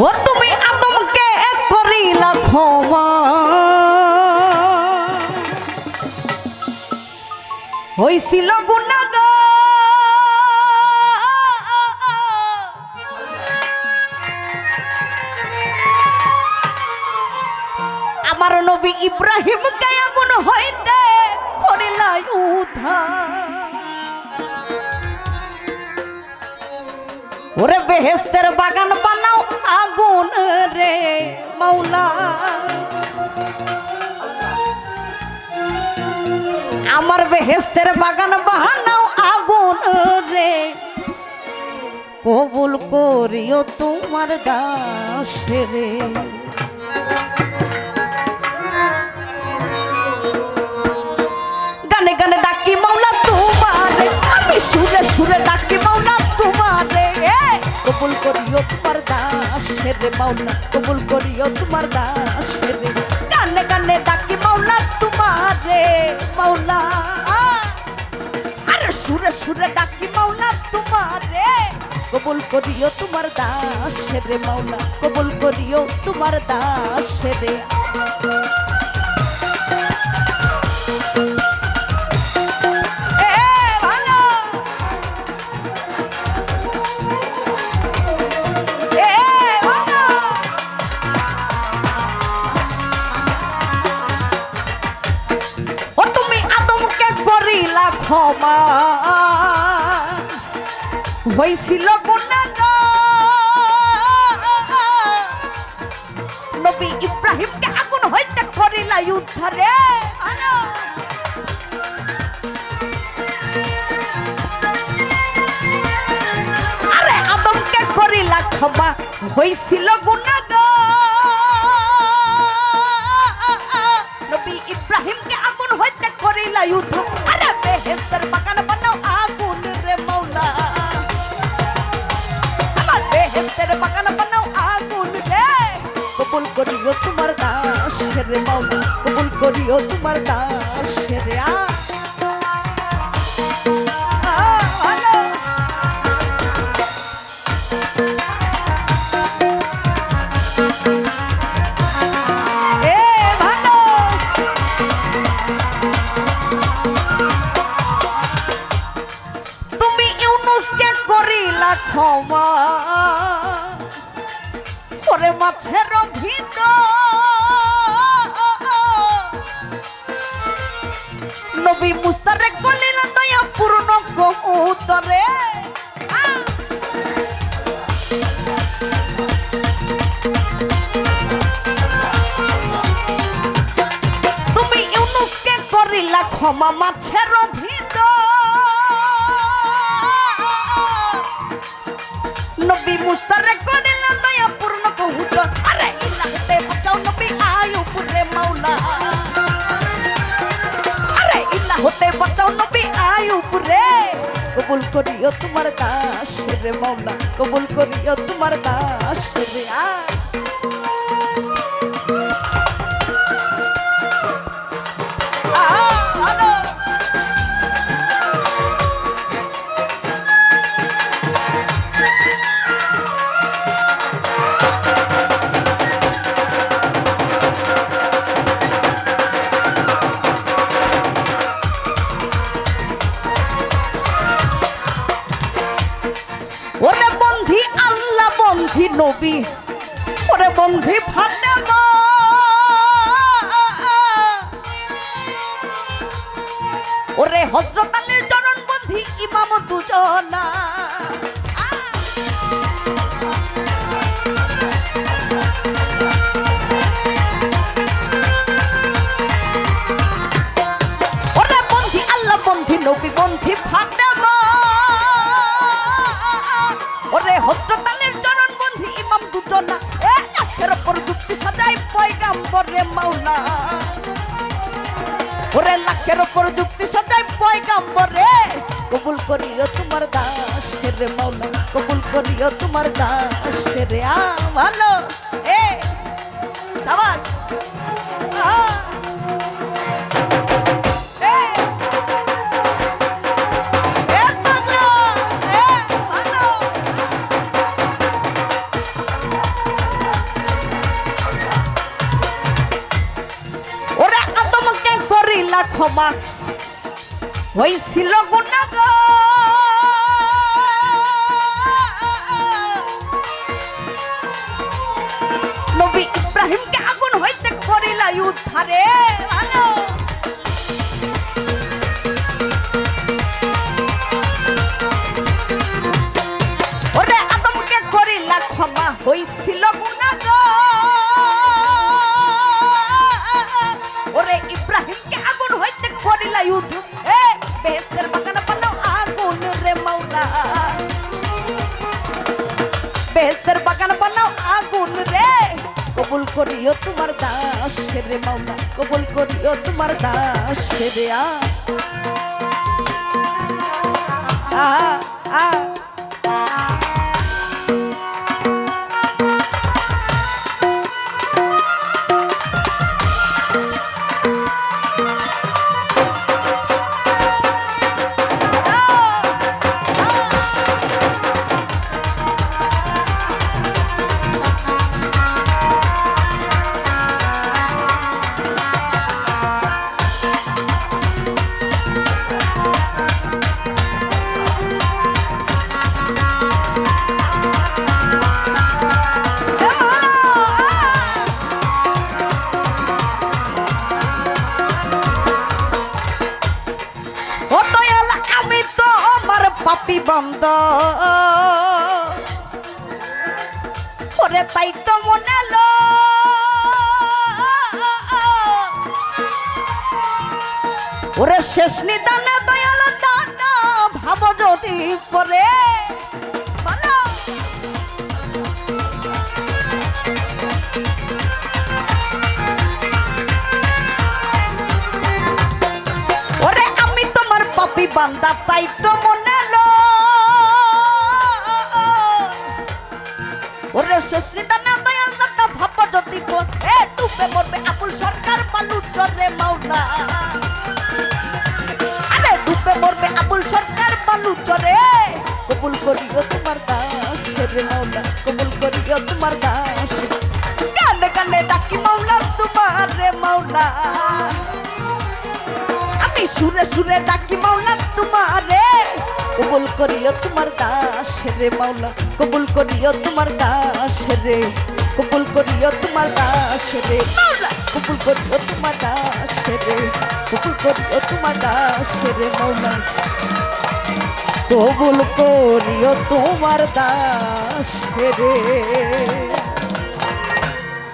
ও তুমি আদমকে করিলা ক্ষমা। হইছিল গুণাগা আমার নবী ইব্রাহিমকে আগুন হইতে করিলা উদ্ধার। ওরে বেহেস্তের বাগান বানাও আমার বেহেস্তের বাগান বাহানাও আগুন রে। কবুল করিও তোমার দাসে রে। গানে গানে ডাকি মাওলা তোমার। আমি সুরে সুরে ডাকি কবুল করিও তোমার দাসে রে মাওলা, কবুল করিও তোমার দাসে রে। গানে গানে ডাকি মাওলা তোমারে, মাওলা। আরে সুরে সুরে ডাকি মাওলা তোমারে, কবুল করিও তোমার দাসে রে মাওলা, কবুল করিও তোমার দাসে রে। ক্ষমা হয়েছিল। নবী ইব্রাহিমকে আগুন হইতে করিলা উদ্ধারে আরে আদমকে করিলা ক্ষমা হইছিল গুণাগার। নবী ইব্রাহিমকে আগুন হইতে করিলা যুদ্ধ আরে বেহেস্তের বানাও আগুন রে মাওলা আমার বেহেস্তের বাগান বানাও আগুন রে কবুল করিও তোমার দাস রে মাওলা কবুল করিও তোমার দাস রে আ, ওরে মাছের ভিত নবী মুস্তারে কলিলা দয়া পূর্ণ কবুতরে। তুমি ইউনুসকে করিলা ক্ষমা মাছের ভিত কবুল করিও তোমার দাস রে মৌলা কবুল করিও তোমার দাস রে আ ওরে ফাটে ওরে হজরত আলীর চরণ বন্ধি ইমাম দুজনা। পয়গাম্বর মাওলা। ওরে লাখের ওপর যুক্তি সদাই পয়গাম্বরে। কবুল করিও তোমার দাস রে মাওলা, কবুল করিও তোমার দাস রে আ ভালো এ ক্ষমা হয়েছিল গুণাগ নবী ইব্রাহিমকে আগুন হইতে করিলাই উদ্ধারে। কবুল করিও তোমার দাস রে মাওলা কবুল করিও তোমার দাস রে আ আ শেষ নিদানে দয়াল দানা ভাব যদি পরে বান্দা, তাই তো মনে ওরে সুস্মিতা না দয়াল না ভাপা যদি এ তুপে মরবে সরকার বালু চরে মাওলা করিও তোমার কানে কানে ডাকি মাওলা, তোমার রে মাওলা। আমি সুরে সুরে ডাকি মাওলা, তোমারে। কবুল করিও তোমার দাস রে মাওলা, কবুল করিও তোমার দাস রে। কবুল করিও তোমার দাস রে মাওলা, কবুল করিও তোমার দাস রে। কবুল করিও তোমার দাস রে মাওলা। কবুল করিও তোমার দাস রে।